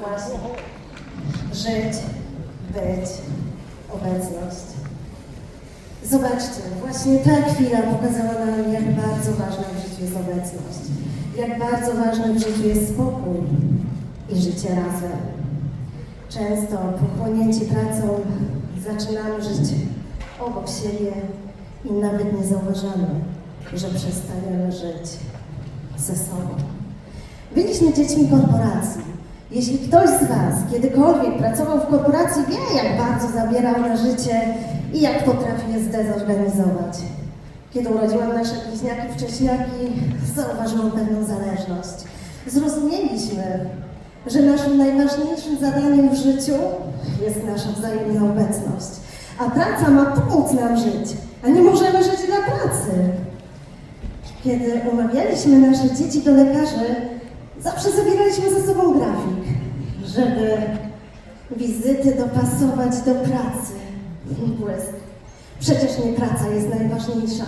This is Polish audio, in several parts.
pokazu. Żyć, być, obecność. Zobaczcie, właśnie ta chwila pokazała nam, jak bardzo ważna w życiu jest obecność, jak bardzo ważny w życiu jest spokój i życie razem. Często pochłonięci pracą zaczynamy żyć obok siebie i nawet nie zauważamy, że przestajemy żyć ze sobą. Byliśmy dziećmi korporacji. Jeśli ktoś z Was kiedykolwiek pracował w korporacji, wie, jak bardzo zabierał na życie i jak potrafi je zdezorganizować. Kiedy urodziłam nasze bliźniaki wcześniaki, zauważyłam pewną zależność. Zrozumieliśmy, że naszym najważniejszym zadaniem w życiu jest nasza wzajemna obecność. A praca ma pomóc nam żyć, a nie możemy żyć dla pracy. Kiedy umawialiśmy nasze dzieci do lekarzy, zawsze zabieraliśmy ze sobą grafik, żeby wizyty dopasować do pracy. Błysk. Przecież nie praca jest najważniejsza.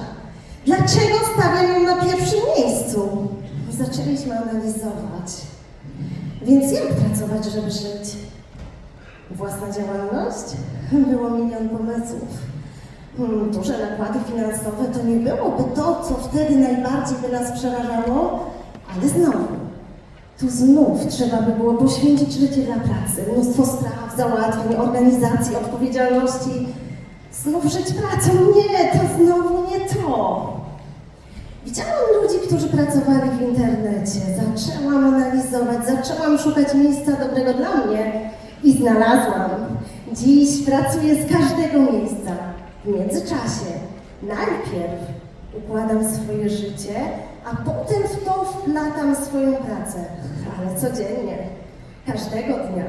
Dlaczego stawiam ją na pierwszym miejscu? Zaczęliśmy analizować. Więc jak pracować, żeby żyć? Własna działalność? Było milion pomysłów. Hmm, duże nakłady finansowe to nie byłoby to, co wtedy najbardziej by nas przerażało, ale znowu, tu znów trzeba by było poświęcić życie dla pracy, mnóstwo spraw, załatwień, organizacji, odpowiedzialności. Znów żyć pracą? Nie, to znowu nie to. Widziałam ludzi, którzy pracowali w internecie. Zaczęłam analizować, zaczęłam szukać miejsca dobrego dla mnie i znalazłam. Dziś pracuję z każdego miejsca. W międzyczasie najpierw układam swoje życie, a potem w to wplatam swoją pracę. Ale codziennie, każdego dnia.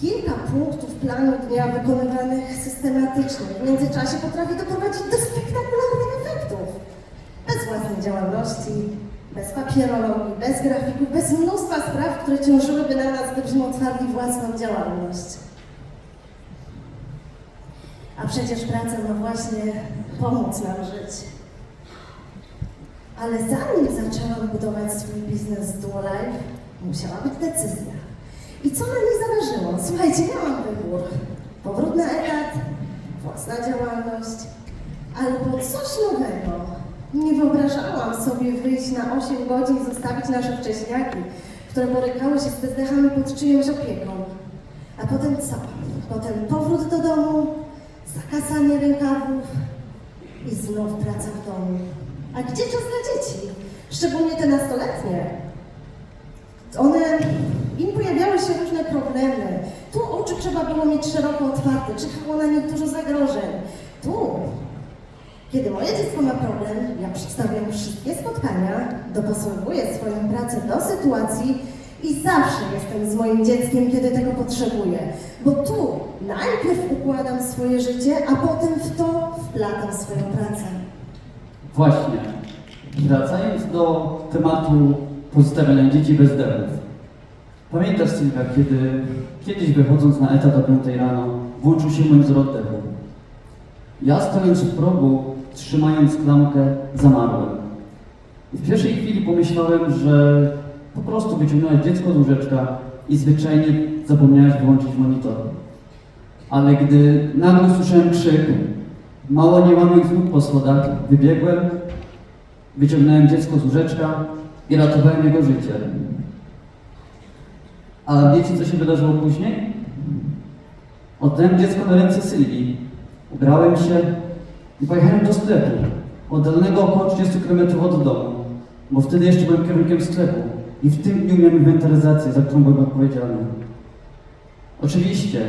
Kilka punktów planu dnia wykonywanych systematycznie w międzyczasie potrafi doprowadzić do spektakularnych efektów. Bez własnej działalności, bez papierologii, bez grafików, bez mnóstwa spraw, które ciążyłyby na nas, gdybyśmy otwarli własną działalność. A przecież praca ma właśnie pomóc nam żyć. Ale zanim zaczęłam budować swój biznes Duolife, musiała być decyzja. I co na niej zależało? Słuchajcie, miałam wybór. Powrót na etat, własna działalność, albo coś nowego. Nie wyobrażałam sobie wyjść na 8 godzin i zostawić nasze wcześniaki, które borykały się z bezdechami pod czyjąś opieką. A potem co? Potem powrót do domu, zakasanie rękawów i znów praca w domu. A gdzie czas dla dzieci? Szczególnie te nastoletnie. One, im pojawiały się różne problemy. Tu oczy trzeba było mieć szeroko otwarte, czyhało na nich dużo zagrożeń. Tu, kiedy moje dziecko ma problem, ja przedstawiam wszystkie spotkania, dopasowuję swoją pracę do sytuacji i zawsze jestem z moim dzieckiem, kiedy tego potrzebuję. Bo tu najpierw układam swoje życie, a potem w to wplatam swoją pracę. Właśnie. Wracając do tematu pozostawiania dzieci bez derów. Pamiętasz Sylwia, kiedy kiedyś wychodząc na etat o 5 rano włączył się mój wzrok oddechu. Ja stojąc w progu, trzymając klamkę, zamarłem. W pierwszej chwili pomyślałem, że po prostu wyciągnąłeś dziecko z łóżeczka i zwyczajnie zapomniałeś wyłączyć monitor. Ale gdy nagle usłyszałem krzyk, mało nie łamując nóg po schodach, wybiegłem, wyciągnąłem dziecko z łóżeczka i ratowałem jego życie. A wiecie, co się wydarzyło później? Oddałem dziecko na ręce Sylwii. Ubrałem się i pojechałem do sklepu, oddalonego około 30 km od domu, bo wtedy jeszcze byłem kierunkiem sklepu i w tym dniu miałem inwentaryzację, za którą byłem odpowiedzialny. Oczywiście,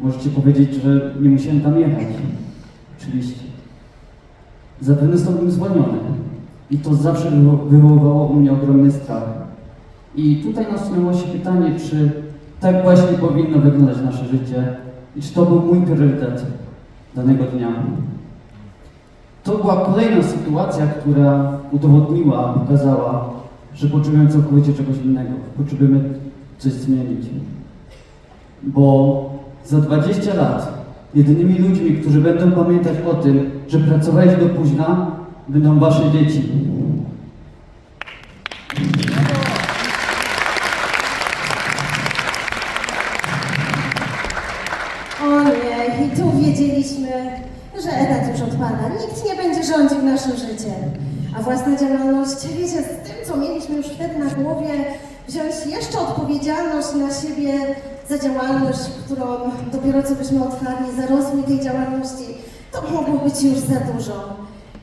możecie powiedzieć, że nie musiałem tam jechać. Oczywiście. Zapewne zostałbym zwolniony. I to zawsze wywo- wywoływało u mnie ogromny strach. I tutaj nasunęło się pytanie, czy tak właśnie powinno wyglądać nasze życie i czy to był mój priorytet danego dnia. To była kolejna sytuacja, która udowodniła, pokazała, że potrzebujemy całkowicie czegoś innego. Potrzebujemy coś zmienić. Bo za 20 lat jedynymi ludźmi, którzy będą pamiętać o tym, że pracowałeś do późna, będą wasze dzieci. O nie, i tu wiedzieliśmy, że etat już odpada. Nikt nie będzie rządził naszym życiem. A własna działalność, wiecie, z tym, co mieliśmy już wtedy na głowie, wziąć jeszcze odpowiedzialność na siebie za działalność, którą dopiero co byśmy otwarli, za rozwój tej działalności, to mogło być już za dużo.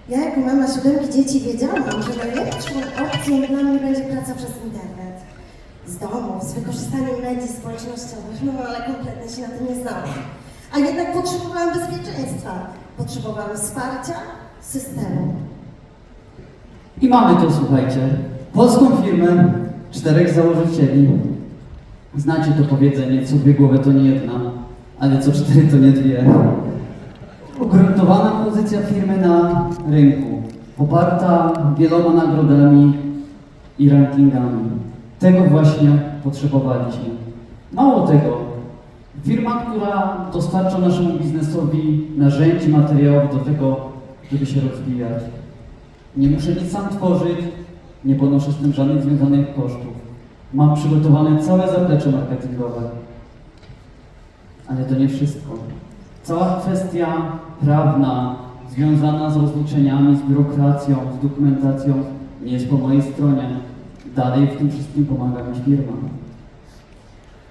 Ja jako mama siódemki dzieci wiedziałam, że najlepszą opcją dla mnie będzie praca przez internet. Z domu, z wykorzystaniem mediów społecznościowych, no ale kompletnie się na tym nie znałam. A jednak potrzebowałam bezpieczeństwa, potrzebowałam wsparcia systemu. I mamy to, słuchajcie. Polską firmę, czterech założycieli. Znacie to powiedzenie, co dwie głowy to nie jedna, ale co cztery to nie dwie. Ugruntowana pozycja firmy na rynku, poparta wieloma nagrodami i rankingami. Tego właśnie potrzebowaliśmy. Mało tego, firma, która dostarcza naszemu biznesowi narzędzi, materiałów do tego, żeby się rozwijać. Nie muszę nic sam tworzyć, nie ponoszę z tym żadnych związanych kosztów. Mam przygotowane całe zaplecze marketingowe. Ale to nie wszystko. Cała kwestia prawna związana z rozliczeniami, z biurokracją, z dokumentacją nie jest po mojej stronie. Dalej w tym wszystkim pomaga mi firma.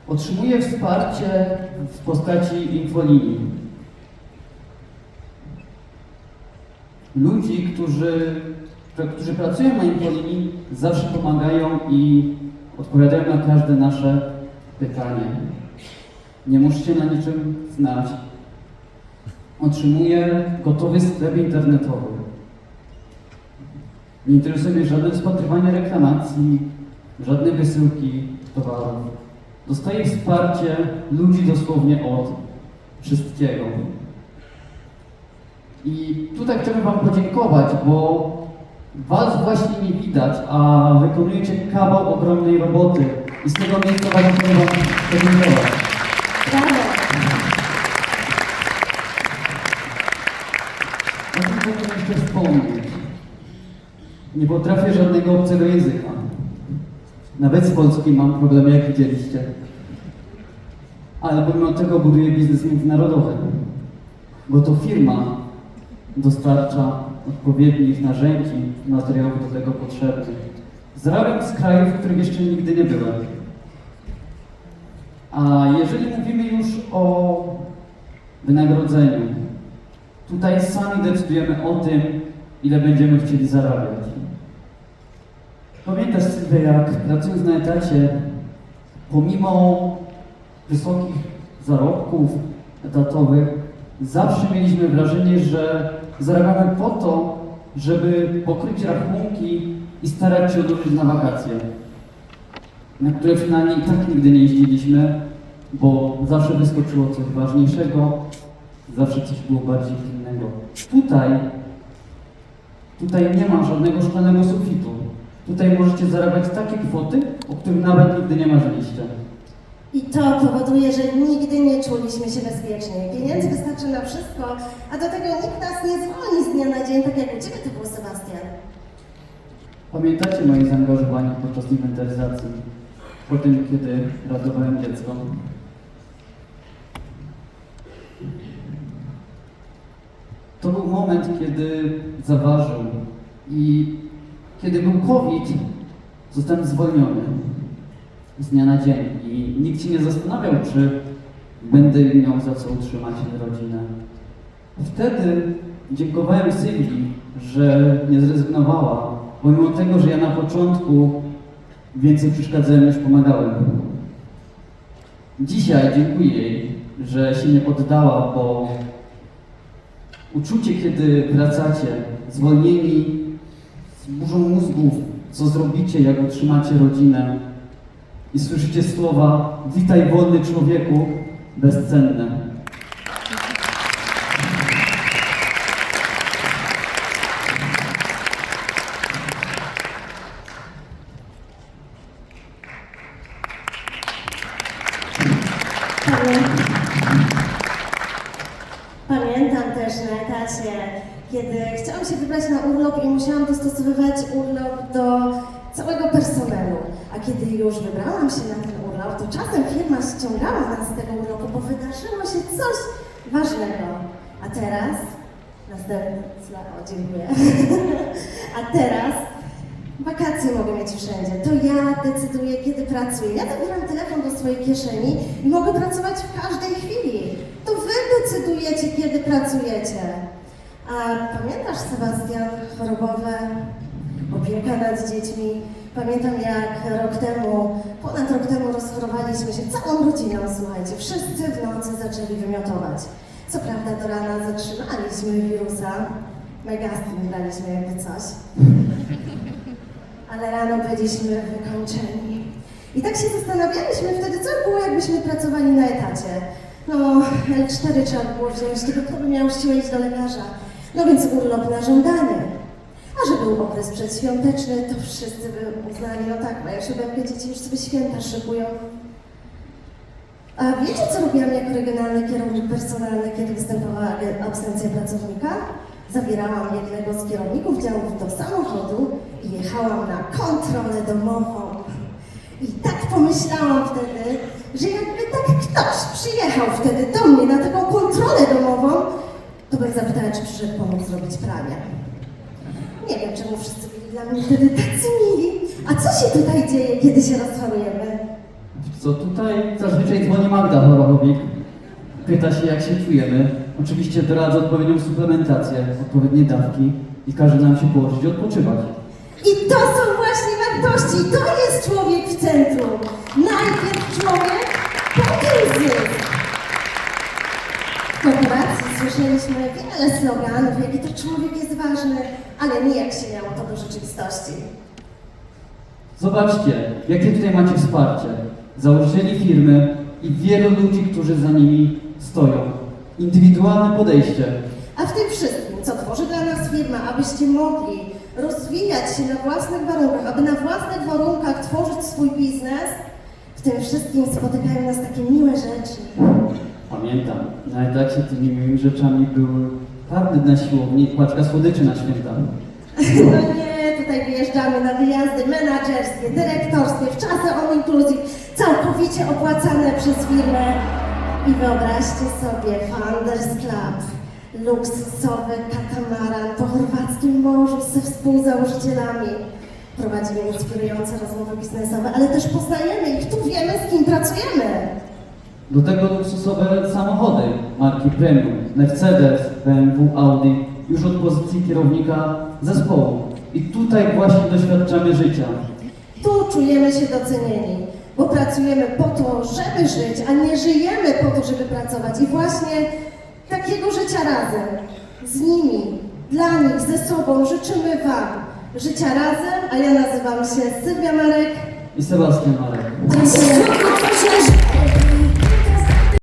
Otrzymuję wsparcie w postaci infolinii. ludzi, którzy, którzy pracują na infolinii, zawsze pomagają i odpowiadają na każde nasze pytanie. Nie musicie na niczym znać. Otrzymuję gotowy sklep internetowy. Nie interesuje mnie żadne rozpatrywanie reklamacji, żadne wysyłki towarów. Dostaję wsparcie ludzi dosłownie od wszystkiego. I tutaj chciałbym Wam podziękować, bo Was właśnie nie widać, a wykonujecie kawał ogromnej roboty. I z tego miejsca bardzo chcę Wam podziękować. O czym chciałbym jeszcze wspomnieć? Nie potrafię żadnego obcego języka. Nawet z polskim mam problemy, jak widzieliście. Ale pomimo tego buduję biznes międzynarodowy. Bo to firma dostarcza odpowiednich narzędzi, materiałów do tego potrzebnych. Zarabiam z krajów, w których jeszcze nigdy nie byłem. A jeżeli mówimy już o wynagrodzeniu, tutaj sami decydujemy o tym, ile będziemy chcieli zarabiać. Pamiętasz, Sylwia, jak pracując na etacie, pomimo wysokich zarobków etatowych, zawsze mieliśmy wrażenie, że zarabiamy po to, żeby pokryć rachunki i starać się odłożyć na wakacje, na które i tak nigdy nie jeździliśmy, bo zawsze wyskoczyło coś ważniejszego, zawsze coś było bardziej pilnego. Tutaj, tutaj nie ma żadnego szklanego sufitu. Tutaj możecie zarabiać takie kwoty, o których nawet nigdy nie marzyliście. I to powoduje, że nigdy nie czuliśmy się bezpiecznie. Pieniędzy wystarczy na wszystko, a do tego nikt nas nie zwolni z dnia na dzień, tak jak u Ciebie to było, Sebastian. Pamiętacie moje zaangażowanie podczas inwentaryzacji, po tym, kiedy ratowałem dziecko? To był moment, kiedy zaważył i kiedy był COVID, zostałem zwolniony z dnia na dzień i nikt się nie zastanawiał, czy będę miał za co utrzymać rodzinę. Wtedy dziękowałem Sylwii, że nie zrezygnowała, pomimo tego, że ja na początku więcej przeszkadzałem niż pomagałem. Dzisiaj dziękuję jej, że się nie poddała, bo uczucie, kiedy wracacie zwolnieni z burzą mózgów, co zrobicie, jak utrzymacie rodzinę i słyszycie słowa witaj wolny człowieku, bezcenne. Pamię- Pamiętam też na kiedy chciałam się wybrać na urlop i musiałam dostosowywać urlop do całego personelu. A kiedy już wybrałam się na ten urlop, to czasem firma ściągała nas z tego urlopu, bo wydarzyło się coś ważnego. A teraz, następny slajd, dziękuję. A teraz wakacje mogę mieć wszędzie. To ja decyduję, kiedy pracuję. Ja zabieram telefon do swojej kieszeni i mogę pracować w każdej chwili. To wy decydujecie, kiedy pracujecie. A pamiętasz, Sebastian, chorobowe, opieka nad dziećmi? Pamiętam, jak rok temu, ponad rok temu rozchorowaliśmy się całą rodziną, słuchajcie. Wszyscy w nocy zaczęli wymiotować. Co prawda do rana zatrzymaliśmy wirusa, megastrin braliśmy jakby coś, ale rano byliśmy wykończeni. I tak się zastanawialiśmy wtedy, co by było, jakbyśmy pracowali na etacie. No, L4 trzeba by było wziąć, tylko kto by miał siłę iść do lekarza. No więc urlop na żądanie. A że był okres przedświąteczny, to wszyscy by uznali, no tak, mają siódemkę, dzieci już sobie święta szykują. A wiecie, co robiłam jako regionalny kierownik personalny, kiedy występowała absencja pracownika? Zabierałam jednego z kierowników działów do samochodu i jechałam na kontrolę domową. I tak pomyślałam wtedy, że jakby tak ktoś przyjechał wtedy do mnie na taką kontrolę domową, to bym zapytała, czy przyszedł pomóc zrobić pranie. Nie wiem, czemu wszyscy byli dla mnie wtedy tacy mili. A co się tutaj dzieje, kiedy się rozchorujemy? Co tutaj zazwyczaj dzwoni Magda Chorobowik. Pyta się, jak się czujemy. Oczywiście doradza odpowiednią suplementację, odpowiednie dawki i każe nam się położyć i odpoczywać. I to są właśnie wartości. To jest człowiek w centrum. Najpierw człowiek, potem zysk. W korporacji słyszeliśmy wiele sloganów, jaki to człowiek jest ważny, ale nie jak się miało to do rzeczywistości. Zobaczcie, jakie tutaj macie wsparcie. Założycieli firmy i wielu ludzi, którzy za nimi stoją. Indywidualne podejście. A w tym wszystkim, co tworzy dla nas firma, abyście mogli rozwijać się na własnych warunkach, aby na własnych warunkach tworzyć swój biznes, w tym wszystkim spotykają nas takie miłe rzeczy. Pamiętam, na etacie tymi miłymi rzeczami były karty na siłowni i paczka słodyczy na święta. No nie, tutaj wyjeżdżamy na wyjazdy menadżerskie, dyrektorskie, w czasy all inclusive, całkowicie opłacane przez firmę. I wyobraźcie sobie Founders Club, luksusowy katamaran po chorwackim morzu ze współzałożycielami. Prowadzimy inspirujące rozmowy biznesowe, ale też poznajemy ich, tu wiemy z kim pracujemy. Do tego luksusowe samochody marki Premium, Mercedes, BMW, Audi, już od pozycji kierownika zespołu. I tutaj właśnie doświadczamy życia. Tu czujemy się docenieni, bo pracujemy po to, żeby żyć, a nie żyjemy po to, żeby pracować. I właśnie takiego życia razem, z nimi, dla nich, ze sobą życzymy Wam życia razem, a ja nazywam się Sylwia Marek. I Sebastian Marek. Dziękuję.